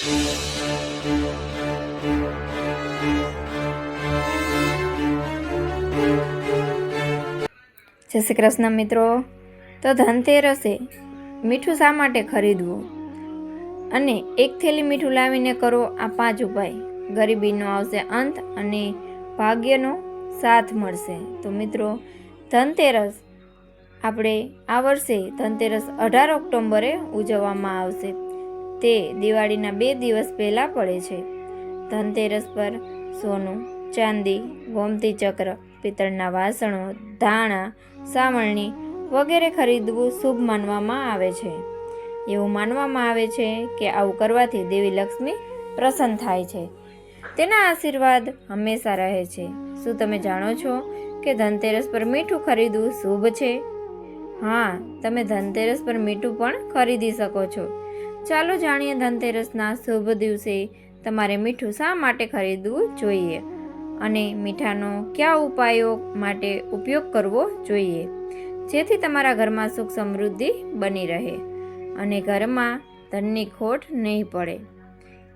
જય શ્રી કૃષ્ણ મિત્રો. તો ધનતેરસે મીઠું શા માટે ખરીદવું? અને એક થેલી મીઠું લાવીને કરો આ પાંચ ઉપાય. ગરીબીનો આવશે અંત અને ભાગ્યનો સાથ મળશે. તો મિત્રો, ધનતેરસ આપણે આ વર્ષે ધનતેરસ અઢાર ઓક્ટોબરે ઉજવવામાં આવશે. તે દિવાળીના બે દિવસ પહેલાં પડે છે. ધનતેરસ પર સોનું, ચાંદી, ગોમતી ચક્ર, પિત્તળના વાસણો, ધાણા, સાવરણી વગેરે ખરીદવું શુભ માનવામાં આવે છે. એવું માનવામાં આવે છે કે આવું કરવાથી દેવી લક્ષ્મી પ્રસન્ન થાય છે. તેના આશીર્વાદ હંમેશા રહે છે. શું તમે જાણો છો કે ધનતેરસ પર મીઠું ખરીદવું શુભ છે? હા, તમે ધનતેરસ પર મીઠું પણ ખરીદી શકો છો. ચાલો જાણીએ ધનતેરસના શુભ દિવસે તમારે મીઠું શા માટે ખરીદવું જોઈએ અને મીઠાનો કયા ઉપાયો માટે ઉપયોગ કરવો જોઈએ. જેથી તમારા ઘરમાં સુખ સમૃદ્ધિ બની રહે અને ઘરમાં ધનની ખોટ નહીં પડે.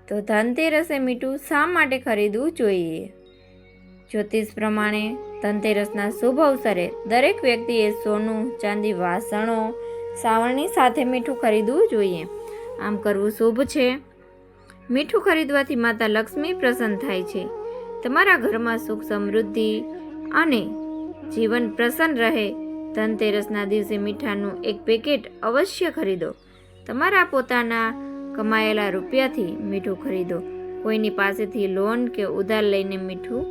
તો ધનતેરસે મીઠું શા માટે ખરીદવું જોઈએ? જ્યોતિષ પ્રમાણે ધનતેરસના શુભ અવસરે દરેક વ્યક્તિએ સોનું, ચાંદી, વાસણો, સાવરણી સાથે મીઠું ખરીદવું જોઈએ. આમ કરવું શુભ છે. મીઠું ખરીદવાથી માતા લક્ષ્મી પ્રસન્ન થાય છે. તમારા ઘરમાં સુખ સમૃદ્ધિ અને જીવન પ્રસન્ન રહે ધનતેરસના દિવસે મીઠાનું એક પેકેટ અવશ્ય ખરીદો. તમારા પોતાના કમાયેલા રૂપિયાથી મીઠું ખરીદો. કોઈની પાસેથી લોન કે ઉધાર લઈને મીઠું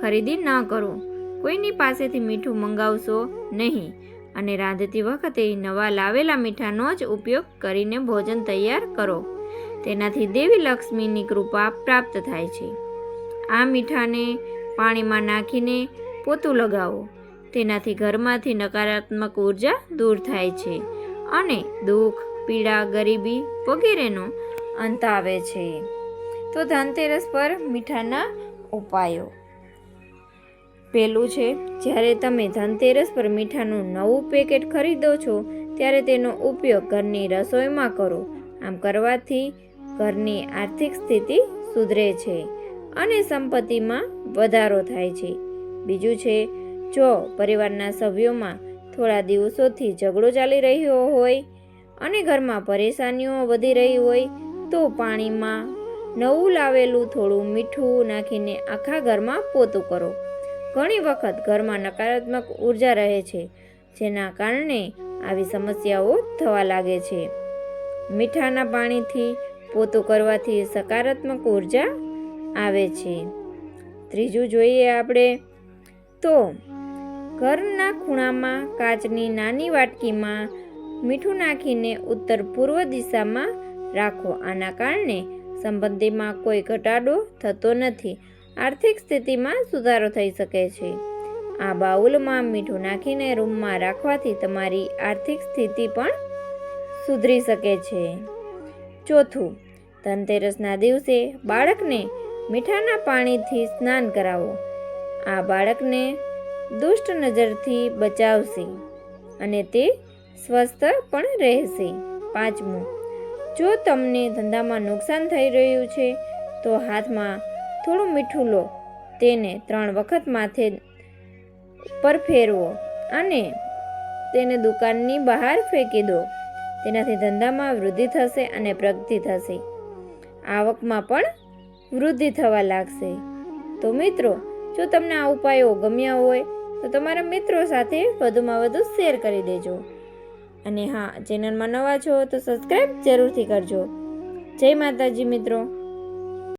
ખરીદી ન કરો. કોઈની પાસેથી મીઠું મંગાવશો નહીં. અને રાંધતી વખતે નવા લાવેલા મીઠાનો જ ઉપયોગ કરીને ભોજન તૈયાર કરો. તેનાથી દેવી લક્ષ્મીની કૃપા પ્રાપ્ત થાય છે. આ મીઠાને પાણીમાં નાખીને પોતું લગાવો. તેનાથી ઘરમાંથી નકારાત્મક ઊર્જા દૂર થાય છે અને દુઃખ, પીડા, ગરીબી વગેરેનો અંત આવે છે. તો ધનતેરસ પર મીઠાના ઉપાયો. પહેલું છે, જ્યારે તમે ધનતેરસ પર મીઠાનું નવું પેકેટ ખરીદો છો, ત્યારે તેનો ઉપયોગ ઘરની રસોઈમાં કરો. આમ કરવાથી ઘરની આર્થિક સ્થિતિ સુધરે છે અને સંપત્તિમાં વધારો થાય છે. બીજું છે, જો પરિવારના સભ્યોમાં થોડા દિવસોથી ઝઘડો ચાલી રહ્યો હોય અને ઘરમાં પરેશાનીઓ વધી રહી હોય, તો પાણીમાં નવું લાવેલું થોડું મીઠું નાખીને આખા ઘરમાં પોતું કરો. ઘણી વખત ઘરમાં નકારાત્મક ઊર્જા રહે છે, જેના કારણે આવી સમસ્યાઓ થવા લાગે છે. મીઠાના પાણીથી પોતું કરવાથી સકારાત્મક ઊર્જા આવે છે. ત્રીજું જોઈએ આપણે તો ઘરના ખૂણામાં કાચની નાની વાટકીમાં મીઠું નાખીને ઉત્તર પૂર્વ દિશામાં રાખો. આના કારણે સંબંધીમાં કોઈ ઘટાડો થતો નથી. આર્થિક સ્થિતિમાં સુધારો થઈ શકે છે. આ બાઉલમાં મીઠું નાખીને રૂમમાં રાખવાથી તમારી આર્થિક સ્થિતિ પણ સુધરી શકે છે. ચોથું, ધનતેરસના દિવસે બાળકને મીઠાના પાણીથી સ્નાન કરાવો. આ બાળકને દુષ્ટ નજરથી બચાવશે અને તે સ્વસ્થ પણ રહેશે. પાંચમું, જો તમને ધંધામાં નુકસાન થઈ રહ્યું છે, તો હાથમાં થોડું મીઠું લો. તેને ત્રણ વખત માથે પર ફેરવો અને તેને દુકાનની બહાર ફેંકી દો. તેનાથી ધંધામાં વૃદ્ધિ થશે અને પ્રગતિ થશે. આવકમાં પણ વૃદ્ધિ થવા લાગશે. તો મિત્રો, જો તમને આ ઉપાયો ગમ્યા હોય, તો તમારા મિત્રો સાથે વધુમાં વધુ શેર કરી દેજો. અને હા, ચેનલમાં નવા છો તો સબસ્ક્રાઈબ જરૂરથી કરજો. જય માતાજી મિત્રો.